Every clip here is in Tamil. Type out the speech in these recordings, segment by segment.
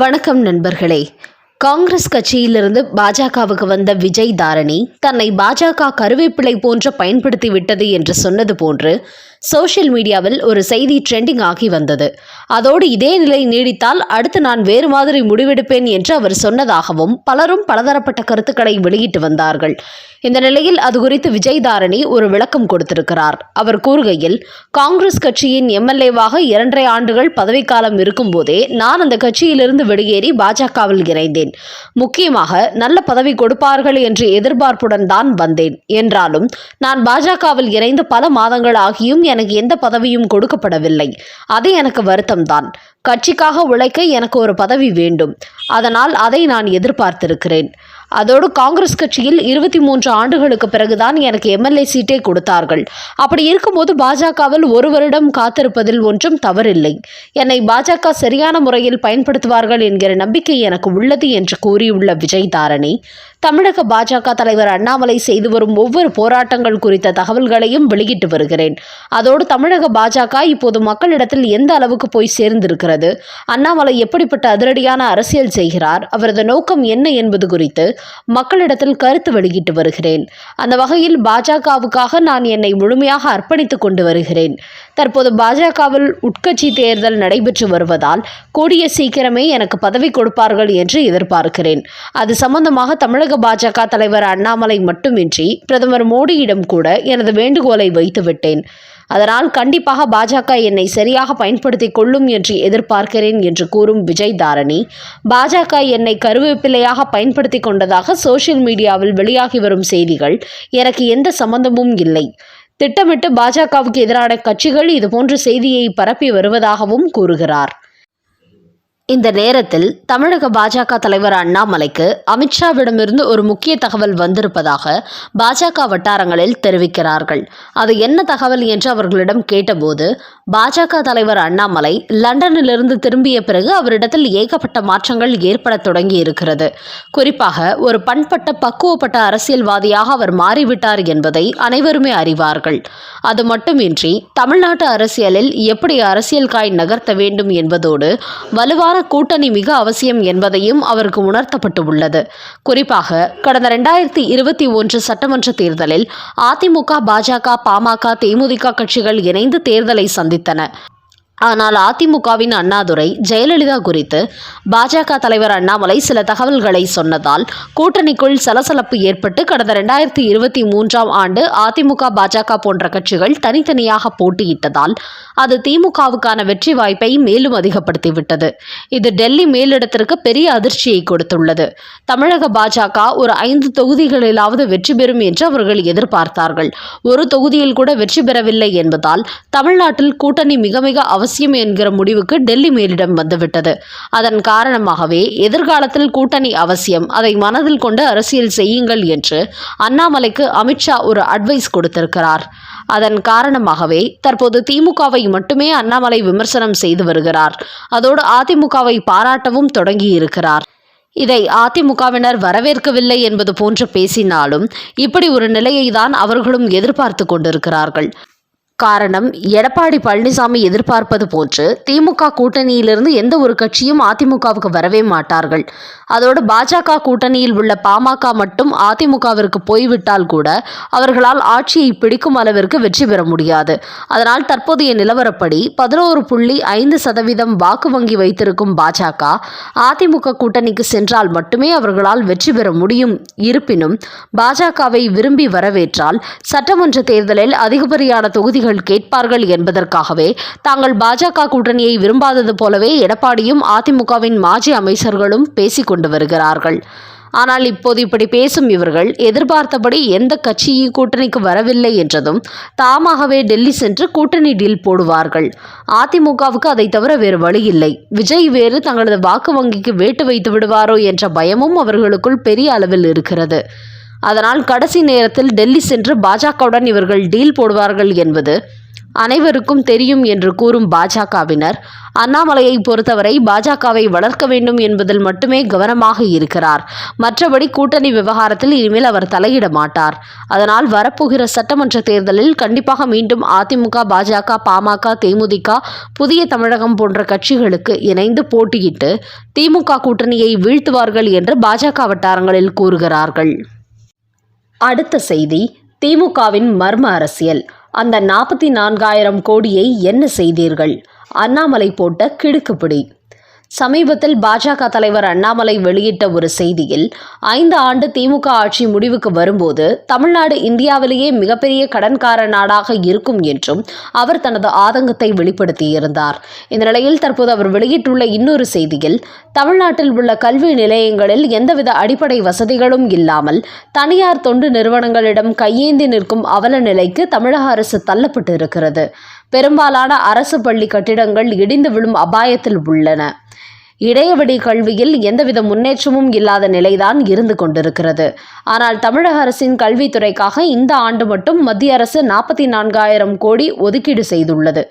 வணக்கம் நண்பர்களே. காங்கிரஸ் கட்சியிலிருந்து பாஜகவுக்கு வந்த விஜய் தாரணி தன்னை பாஜக கருவேப்பிலை போன்ற பயன்படுத்தி விட்டது என்று சொன்னது போன்று சோஷியல் மீடியாவில் ஒரு செய்தி ட்ரெண்டிங் ஆகி வந்தது. அதோடு இதே நிலை நீடித்தால் அடுத்து நான் வேறு மாதிரி முடிவெடுப்பேன் என்று அவர் சொன்னதாகவும் பலரும் பலதரப்பட்ட கருத்துக்களை வெளியிட்டு வந்தார்கள். இந்த நிலையில் அது குறித்து விஜய் தாரணி ஒரு விளக்கம் கொடுத்திருக்கிறார். அவர் கூறுகையில் காங்கிரஸ் கட்சியின் எம்எல்ஏவாக இரண்டரை ஆண்டுகள் பதவிக்காலம் இருக்கும்போதே நான் அந்த கட்சியிலிருந்து வெளியேறி பாஜகவில் இணைந்தேன். முக்கியமாக நல்ல பதவி கொடுப்பார்கள் என்று எதிர்பார்ப்புடன் தான் வந்தேன். என்றாலும் நான் பாஜகவில் இணைந்து பல மாதங்கள் ஆகியும் எனக்கு எந்த பதவியும் கொடுக்கப்படவில்லை. அது எனக்கு வருத்தம்தான். கட்சிக்காக உழைக்க எனக்கு ஒரு பதவி வேண்டும். அதனால் அதை நான் எதிர்பார்த்திருக்கிறேன். அதோடு காங்கிரஸ் கட்சியில் இருபத்தி மூன்று ஆண்டுகளுக்கு பிறகுதான் எனக்கு எம்எல்ஏ சீட்டே கொடுத்தார்கள். அப்படி இருக்கும்போது பாஜகவில் ஒரு வருடம் காத்திருப்பதில் ஒன்றும் தவறில்லை. என்னை பாஜக சரியான முறையில் பயன்படுத்துவார்கள் என்கிற நம்பிக்கை எனக்கு உள்ளது என்று கூறியுள்ள விஜய் தாரணி தமிழக பாஜக தலைவர் அண்ணாமலை செய்து வரும் ஒவ்வொரு போராட்டங்கள் குறித்த தகவல்களையும் வெளியிட்டு வருகிறேன். அதோடு தமிழக பாஜக இப்போது மக்களிடத்தில் எந்த அளவுக்கு போய் சேர்ந்திருக்கிறது அண்ணாமலை எப்படிப்பட்ட அதிரடியான அரசியல் செய்கிறார் அவரது நோக்கம் என்ன என்பது குறித்து மக்களிடத்தில் கருத்து வெளியிட்டு வருகிறேன். அந்த வகையில் பாஜகவுக்காக நான் என்னை முழுமையாக அர்ப்பணித்துக் கொண்டு வருகிறேன். தற்போது பாஜகவில் உட்கட்சி தேர்தல் நடைபெற்று வருவதால் கூடிய சீக்கிரமே எனக்கு பதவி கொடுப்பார்கள் என்று எதிர்பார்க்கிறேன். அது சம்பந்தமாக தமிழக பாஜக தலைவர் அண்ணாமலை மட்டுமின்றி பிரதமர் மோடியிடம் கூட எனது வேண்டுகோளை வைத்துவிட்டேன். அதனால் கண்டிப்பாக பாஜக என்னை சரியாக பயன்படுத்தி கொள்ளும் என்று எதிர்பார்க்கிறேன் என்று கூறும் விஜய் தாரணி. பாஜக என்னை கருவேப்பிலையாக பயன்படுத்தி கொண்டதாக சோஷியல் மீடியாவில் வெளியாகி வரும் செய்திகள் எனக்கு எந்த சம்பந்தமும் இல்லை. திட்டமிட்டு பாஜகவுக்கு எதிரான கட்சிகள் இதுபோன்ற செய்தியை பரப்பி வருவதாகவும் கூறுகிறார். இந்த நேரத்தில் தமிழக பாஜக தலைவர் அண்ணாமலைக்கு அமித்ஷாவிடமிருந்து ஒரு முக்கிய தகவல் வந்திருப்பதாக பாஜக வட்டாரங்களில் தெரிவிக்கிறார்கள். அது என்ன தகவல் என்று அவர்களிடம் கேட்டபோது பாஜக தலைவர் அண்ணாமலை லண்டனிலிருந்து திரும்பிய பிறகு அவரிடத்தில் ஏகப்பட்ட மாற்றங்கள் ஏற்பட தொடங்கி இருக்கிறது குறிப்பாக ஒரு பண்பட்ட பக்குவப்பட்ட அரசியல்வாதியாக அவர் மாறிவிட்டார் என்பதை அனைவருமே அறிவார்கள். அது மட்டுமின்றி தமிழ்நாட்டு அரசியலில் எப்படி அரசியல் காய் நகர்த்த வேண்டும் என்பதோடு வலுவான கூட்டணி மிக அவசியம் என்பதையும் அவருக்கு உணர்த்தப்பட்டு உள்ளது குறிப்பாக கடந்த ரெண்டாயிரத்தி இருபத்தி ஒன்று சட்டமன்ற தேர்தலில் அதிமுக பாஜக பாமக தேமுதிக கட்சிகள் இணைந்து தேர்தலை சந்தித்தன. ஆனால் அதிமுகவின் அண்ணாதுரை ஜெயலலிதா குறித்து பாஜக தலைவர் அண்ணாமலை சில தகவல்களை சொன்னதால் கூட்டணிக்குள் சலசலப்பு ஏற்பட்டு கடந்த ரெண்டாயிரத்தி இருபத்தி மூன்றாம் ஆண்டு அதிமுக பாஜக போன்ற கட்சிகள் தனித்தனியாக போட்டியிட்டதால் அது திமுகவுக்கான வெற்றி வாய்ப்பை மேலும் அதிகப்படுத்திவிட்டது. இது டெல்லி மேலிடத்திற்கு பெரிய அதிர்ச்சியை கொடுத்துள்ளது. தமிழக பாஜக ஒரு ஐந்து தொகுதிகளிலாவது வெற்றி பெறும் என்று அவர்கள் எதிர்பார்த்தார்கள். ஒரு தொகுதியில் கூட வெற்றி பெறவில்லை என்பதால் தமிழ்நாட்டில் கூட்டணி மிக மிக அவசியம் என்கிற முடிவுக்கு டெல்லி மேலிடம் வந்துவிட்டது. அதன் காரணமாகவே எதிர்காலத்தில் கூட்டணி அவசியம். அதை மனதில் கொண்டு அரசியல் செய்யுங்கள் என்று அண்ணாமலைக்கு அமித்ஷா ஒரு அட்வைஸ் கொடுத்திருக்கிறார். அதன் காரணமாகவே தற்போது திமுகவை மட்டுமே அண்ணாமலை விமர்சனம் செய்து வருகிறார். அதோடு அதிமுகவை பாராட்டவும் தொடங்கி இருக்கிறார் இதை அதிமுகவினர் வரவேற்கவில்லை என்பது போன்று பேசினாலும் இப்படி ஒரு நிலையை தான் அவர்களும் எதிர்பார்த்து கொண்டிருக்கிறார்கள். காரணம் எடப்பாடி பழனிசாமி எதிர்பார்ப்பது போன்று திமுக கூட்டணியிலிருந்து எந்த ஒரு கட்சியும் அதிமுகவுக்கு வரவே மாட்டார்கள். அதோடு பாஜக கூட்டணியில் உள்ள பாமக மட்டும் அதிமுகவிற்கு போய்விட்டால் கூட அவர்களால் ஆட்சியை பிடிக்கும் அளவிற்கு வெற்றி பெற முடியாது. அதனால் தற்போதைய நிலவரப்படி பதினோரு புள்ளி ஐந்து சதவீதம் வாக்கு வங்கி வைத்திருக்கும் பாஜக அதிமுக கூட்டணிக்கு சென்றால் மட்டுமே அவர்களால் வெற்றி பெற முடியும். இருப்பினும் பாஜகவை விரும்பி வரவேற்றால் சட்டமன்ற தேர்தலில் அதிகப்படியான தொகுதிகள் கேட்பார்கள் என்பதற்காகவே தாங்கள் பாஜக கூட்டணியை விரும்பாதது போலவே எடப்பாடியும் அதிமுகவின் மாஜி அமைச்சர்களும் பேசிக் கொண்டு வருகிறார்கள். ஆனால் இப்போது இப்படி பேசும் இவர்கள் எதிர்பார்த்தபடி எந்த கட்சியும் கூட்டணிக்கு வரவில்லை என்றதும் தாமாகவே டெல்லி சென்று கூட்டணி டீல் போடுவார்கள். அதிமுகவுக்கு அதை தவிர வேறு வழியில்லை விஜய் வேறு தங்களது வாக்கு வங்கிக்கு வேட்டு வைத்து விடுவாரோ என்ற பயமும் அவர்களுக்குள் பெரிய அளவில் இருக்கிறது. அதனால் கடைசி நேரத்தில் டெல்லி சென்று பாஜகவுடன் இவர்கள் டீல் போடுவார்கள் என்பது அனைவருக்கும் தெரியும் என்று கூறும் பாஜகவினர் அண்ணாமலையை பொறுத்தவரை பாஜகவை வளர்க்க வேண்டும் என்பதில் மட்டுமே கவனமாக இருக்கிறார். மற்றபடி கூட்டணி விவகாரத்தில் இனிமேல் அவர் தலையிட மாட்டார். அதனால் வரப்போகிற சட்டமன்ற தேர்தலில் கண்டிப்பாக மீண்டும் அதிமுக பாஜக பாமக தேமுதிக புதிய தமிழகம் போன்ற கட்சிகளுக்கு இணைந்து போட்டியிட்டு திமுக கூட்டணியை வீழ்த்துவார்கள் என்று பாஜக வட்டாரங்களில் கூறுகிறார்கள். அடுத்த செய்தி திமுகவின் மர்ம அரசியல். அந்த நாற்பத்தி நான்காயிரம் கோடியை என்ன செய்தீர்கள்? அண்ணாமலை போட்ட கிடுக்குப்பிடி. சமீபத்தில் பாஜக தலைவர் அண்ணாமலை வெளியிட்ட ஒரு செய்தியில் ஐந்து ஆண்டு திமுக ஆட்சி முடிவுக்கு வரும்போது தமிழ்நாடு இந்தியாவிலேயே மிகப்பெரிய கடன்கார நாடாக இருக்கும் என்றும் அவர் தனது ஆதங்கத்தை வெளிப்படுத்தியிருந்தார். இந்த நிலையில் தற்போது அவர் வெளியிட்டுள்ள இன்னொரு செய்தியில் தமிழ்நாட்டில் உள்ள கல்வி நிலையங்களில் எந்தவித அடிப்படை வசதிகளும் இல்லாமல் தனியார் தொண்டு நிறுவனங்களிடம் கையேந்தி நிற்கும் அவல நிலைக்கு தமிழக அரசு தள்ளப்பட்டு இருக்கிறது பெரும்பாலான அரசு பள்ளி கட்டிடங்கள் இடிந்து விழும் அபாயத்தில் உள்ளன. இடையவெளி கல்வியில் எந்தவித முன்னேற்றமும் இல்லாத நிலைதான் இருந்து கொண்டிருக்கிறது. ஆனால் தமிழக அரசின் கல்வித்துறைக்காக இந்த ஆண்டு மட்டும் மத்திய அரசு நாற்பத்தி நான்காயிரம் கோடி ஒதுக்கீடு செய்துள்ளது.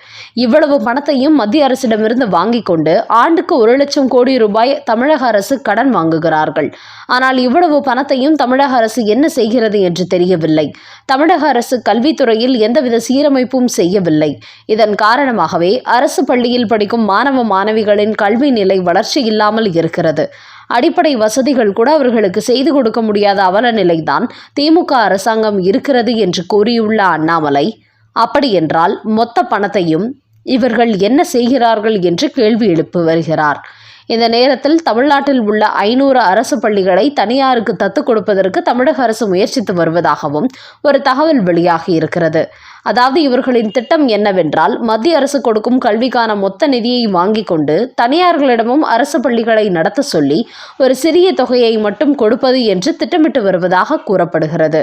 இவ்வளவு பணத்தையும் மத்திய அரசிடமிருந்து வாங்கிக் கொண்டு ஆண்டுக்கு ஒரு லட்சம் கோடி ரூபாய் தமிழக அரசு கடன் வாங்குகிறார்கள். ஆனால் இவ்வளவு பணத்தையும் தமிழக அரசு என்ன செய்கிறது என்று தெரியவில்லை. தமிழக அரசு கல்வித்துறையில் எந்தவித சீரமைப்பும் செய்யவில்லை. இதன் காரணமாகவே அரசு பள்ளியில் படிக்கும் மாணவ மாணவிகளின் கல்வி நிலை வளர்ச்சி இல்லாமல் இருக்கிறது. அடிப்படை வசதிகள் கூட அவர்களுக்கு செய்து கொடுக்க முடியாத அவல நிலைதான் திமுக அரசாங்கம் இருக்கிறது என்று கூறியுள்ள அண்ணாமலை அப்படியென்றால் மொத்த பணத்தையும் இவர்கள் என்ன செய்கிறார்கள்? என்று கேள்வி எழுப்பி வருகிறார். இந்த நேரத்தில் தமிழ்நாட்டில் உள்ள ஐநூறு அரசு பள்ளிகளை தனியாருக்கு தத்து கொடுப்பதற்கு தமிழக அரசு முயற்சித்து வருவதாகவும் ஒரு தகவல் வெளியாகி இருக்கிறது. அதாவது இவர்களின் திட்டம் என்னவென்றால் மத்திய அரசு கொடுக்கும் கல்விக்கான மொத்த நிதியை வாங்கிக் கொண்டு தனியார்களிடமும் அரசு பள்ளிகளை நடத்த சொல்லி ஒரு சிறிய தொகையை மட்டும் கொடுப்பது என்று திட்டமிட்டு வருவதாக கூறப்படுகிறது.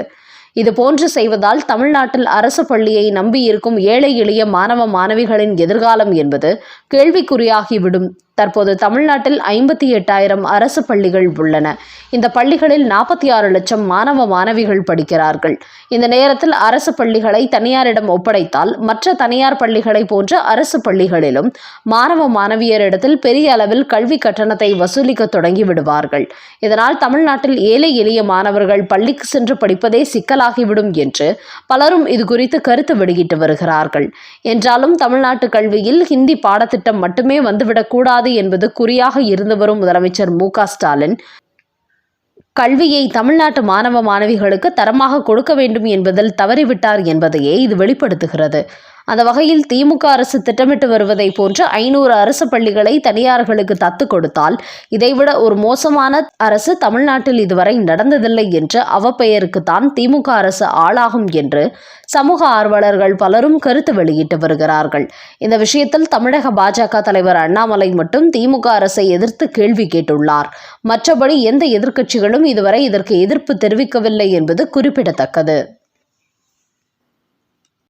இது போன்று செய்வதால் தமிழ்நாட்டில் அரசு பள்ளியை நம்பியிருக்கும் ஏழை எளிய மாணவ மாணவிகளின் எதிர்காலம் என்பது கேள்விக்குறியாகிவிடும். தற்போது தமிழ்நாட்டில் ஐம்பத்தி எட்டாயிரம் அரசு பள்ளிகள் உள்ளன. இந்த பள்ளிகளில் நாற்பத்தி ஆறு லட்சம் மாணவ மாணவிகள் படிக்கிறார்கள். இந்த நேரத்தில் அரசு பள்ளிகளை தனியாரிடம் ஒப்படைத்தால் மற்ற தனியார் பள்ளிகளை போன்ற அரசு பள்ளிகளிலும் மாணவ மாணவியரிடத்தில் பெரிய அளவில் கல்வி கட்டணத்தை வசூலிக்க தொடங்கி விடுவார்கள். இதனால் தமிழ்நாட்டில் ஏழை எளிய மாணவர்கள் பள்ளிக்கு சென்று படிப்பதே சிக்கலாகிவிடும் என்று பலரும் இது குறித்து கருத்து வெளியிட்டு வருகிறார்கள். என்றாலும் தமிழ்நாட்டு கல்வியில் ஹிந்தி பாடத்திட்டம் மட்டுமே வந்துவிடக்கூடாது என்பது குறியாக இருந்து வரும் முதலமைச்சர் மு ஸ்டாலின். கல்வியை தமிழ்நாட்டு மாணவ மாணவிகளுக்கு தரமாக கொடுக்க வேண்டும் என்பதில் தவறிவிட்டார் என்பதையே இது வெளிப்படுத்துகிறது. அந்த வகையில் திமுக அரசு திட்டமிட்டு வருவதை போன்று ஐநூறு அரசு பள்ளிகளை தனியார்களுக்கு தத்து கொடுத்தால் இதைவிட ஒரு மோசமான அரசு தமிழ்நாட்டில் இதுவரை நடந்ததில்லை என்று அவப்பெயருக்கு தான் திமுக அரசு ஆளாகும் என்று சமூக ஆர்வலர்கள் பலரும் கருத்து வெளியிட்டு வருகிறார்கள். இந்த விஷயத்தில் தமிழக பாஜக தலைவர் அண்ணாமலை மட்டும் திமுக அரசை எதிர்த்து கேள்வி கேட்டுள்ளார். மற்றபடி எந்த எதிர்க்கட்சிகளும் இதுவரை இதற்கு எதிர்ப்பு தெரிவிக்கவில்லை என்பது குறிப்பிடத்தக்கது.